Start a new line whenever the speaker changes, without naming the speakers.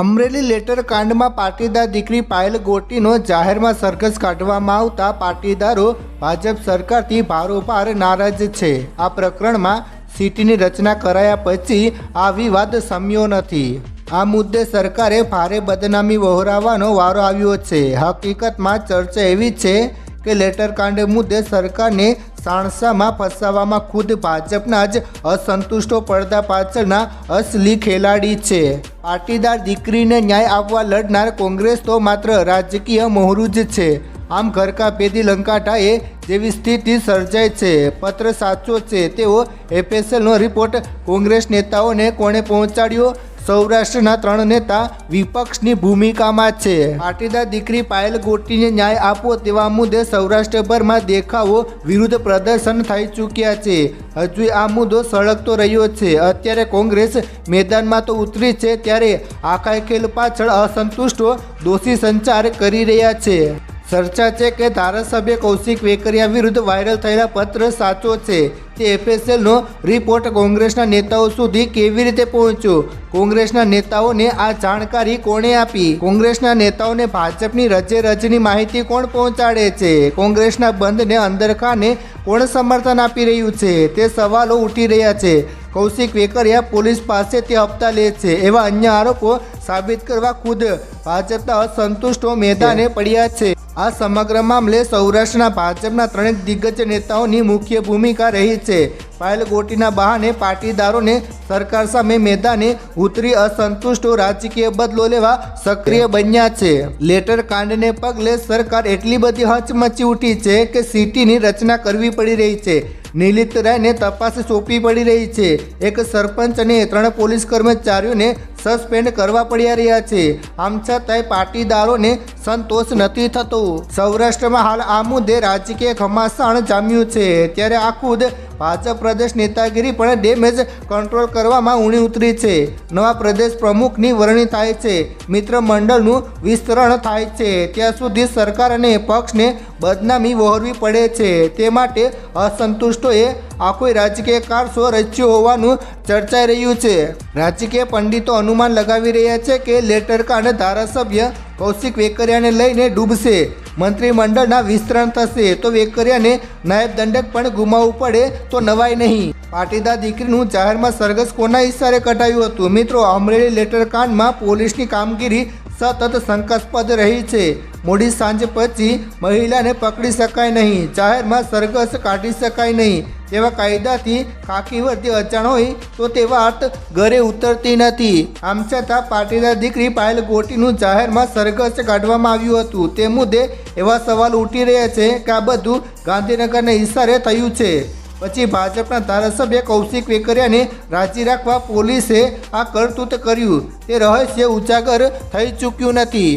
Amreli letter કાંડમાં Patidar દીકરી પાયલ ગોટીનો જાહેરમાં સરઘસ કાઢવામાં આવતા પાટીદારો ભાજપ સરકારથી ભારોભાર નારાજ છે. આ પ્રકરણમાં સીટીની રચના કરાયા પછી આ વિવાદ સમ્યો નથી. આ મુદ્દે સરકારે ભારે બદનામી વહોરાવાનો વારો આવ્યો છે. હકીકતમાં ચર્ચા એવી છે કે લેટર કાંડ મુદ્દે સરકારને સાણસામાં ફસાવામાં ખુદ ભાજપના જ અસંતુષ્ટો પડદા પાછળના અસલી ખેલાડી છે. પાટીદાર દીકરીને ન્યાય આપવા લડનાર કોંગ્રેસ તો માત્ર રાજકીય મોહરું જ છે. આમ ઘરકા પેદી લંકાટાએ જેવી સ્થિતિ સર્જાય છે. પત્ર સાચો છે, તેઓ એફએસએલનો રિપોર્ટ કોંગ્રેસ નેતાઓને કોણે પહોંચાડ્યો? સૌરાષ્ટ્રના ત્રણ નેતા વિપક્ષની ભૂમિકામાં છે. પાટીદાર દીકરી પાયલ ગોટીને ન્યાય આપવો તેવા મુદ્દે સૌરાષ્ટ્રભરમાં દેખાવો વિરુદ્ધ પ્રદર્શન થઈ ચૂક્યા છે. હજુ આ મુદ્દો સળગતો રહ્યો છે. અત્યારે કોંગ્રેસ મેદાનમાં તો ઉતરી છે ત્યારે આખા ખેલ પાછળ અસંતુષ્ટો, દોષી સંચાર કરી રહ્યા છે. ચર્ચા છે કે ધારાસભ્ય કૌશિક વેકરિયા વિરુદ્ધ વાયરલ થયેલા પત્ર સાચો છે. તે એફએસએલનો રિપોર્ટ કોંગ્રેસના નેતાઓ સુધી કેવી રીતે પહોંચ્યો? કોંગ્રેસના નેતાઓને આ જાણકારી કોણે આપી? કોંગ્રેસના નેતાઓને ભાજપની રજે રજની માહિતી કોણ પહોંચાડે છે? કોંગ્રેસના બંધને અંદરખાને કોણ સમર્થન આપી રહ્યું છે? તે સવાલો ઉઠી રહ્યા છે. કૌશિક વેકરિયા પોલીસ પાસે તે હપ્તા લે છે. એવા અન્ય આરોપો સાબિત કરવા ખુદ ભાજપના અસંતુષ્ટો મેદાને પડ્યા છે. આ સમગ્ર મામલે સૌરાષ્ટ્રના ભાજપના ત્રણેક દિગ્ગજ નેતાઓની મુખ્ય ભૂમિકા રહી છે. પાયલ ગોટીના બહાને પાટીદારોને સરકાર સામે મેદાને ઉતરી અસંતુષ્ટો રાજકીય બદલો લેવા સક્રિય બન્યા છે. લેટર કાંડને પગલે સરકાર એટલી બધી હચમચી ઉઠી છે કે સિટીની રચના કરવી પડી રહી છે. નિલિત રાયને તપાસ સોંપી પડી રહી છે. એક સરપંચ અને ત્રણ પોલીસ કર્મચારીઓને સસ્પેન્ડ કરવા પડ્યા રહ્યા છે. આમ છતાંય પાટીદારોને સંતોષ નથી થતો. સૌરાષ્ટ્રમાં હાલ આ મુદ્દે રાજકીય ઘમાસાણ જામ્યું છે. ત્યારે આ ખુદ ભાજપ પ્રદેશ નેતાગીરી પણ ડેમેજ કંટ્રોલ કરવામાં ઊણી ઉતરી છે. નવા પ્રદેશ પ્રમુખની વરણી થાય છે. મિત્ર મંડળનું વિસ્તરણ થાય છે. ત્યાં સુધી સરકાર અને પક્ષને બદનામી વહોરવી પડે છે. તે માટે અસંતુષ્ટોએ આખો રાજકીય કારસો રચ્યો હોવાનું ચર્ચાઈ રહ્યું છે. રાજકીય પંડિતો અનુમાન લગાવી રહ્યા છે કે લેટર અને ધારાસભ્ય કૌશિક વેકરિયાને લઈને ડૂબશે. મંત્રીમંડળના વિસ્તરણ થશે તો વેકરિયાને નાયબ દંડક પણ ગુમાવવું પડે તો નવાય નહીં. પાટીદાર દીકરીનું જાહેરમાં સરઘસ કોના ઇશારે કટાયું હતું? મિત્રો, અમરેલી લેટર કાંડમાં પોલીસની કામગીરી સતત શંકાસ્પદ રહી છે. મોડી સાંજ પછી મહિલાને પકડી શકાય નહીં. જાહેરમાં સરઘસ કાઢી શકાય નહીં. તેવા કાયદાથી ખાખી વર્તી અજાણ હોય તો તે વાત ઘરે ઉતરતી નથી. આમ છતાં પાટીદાર દીકરી પાયલ ગોટીનું જાહેરમાં સરઘસ કાઢવામાં આવ્યું હતું. તે મુદ્દે એવા સવાલ ઉઠી રહ્યા છે કે આ બધું ગાંધીનગરના ઇશારે થયું છે. પછી ભાજપના ધારાસભ્ય કૌશિક વેકરિયાને રાજી રાખવા પોલીસે આ કરતૂત કર્યું. તે રહસ્ય ઉજાગર થઈ ચૂક્યું નથી.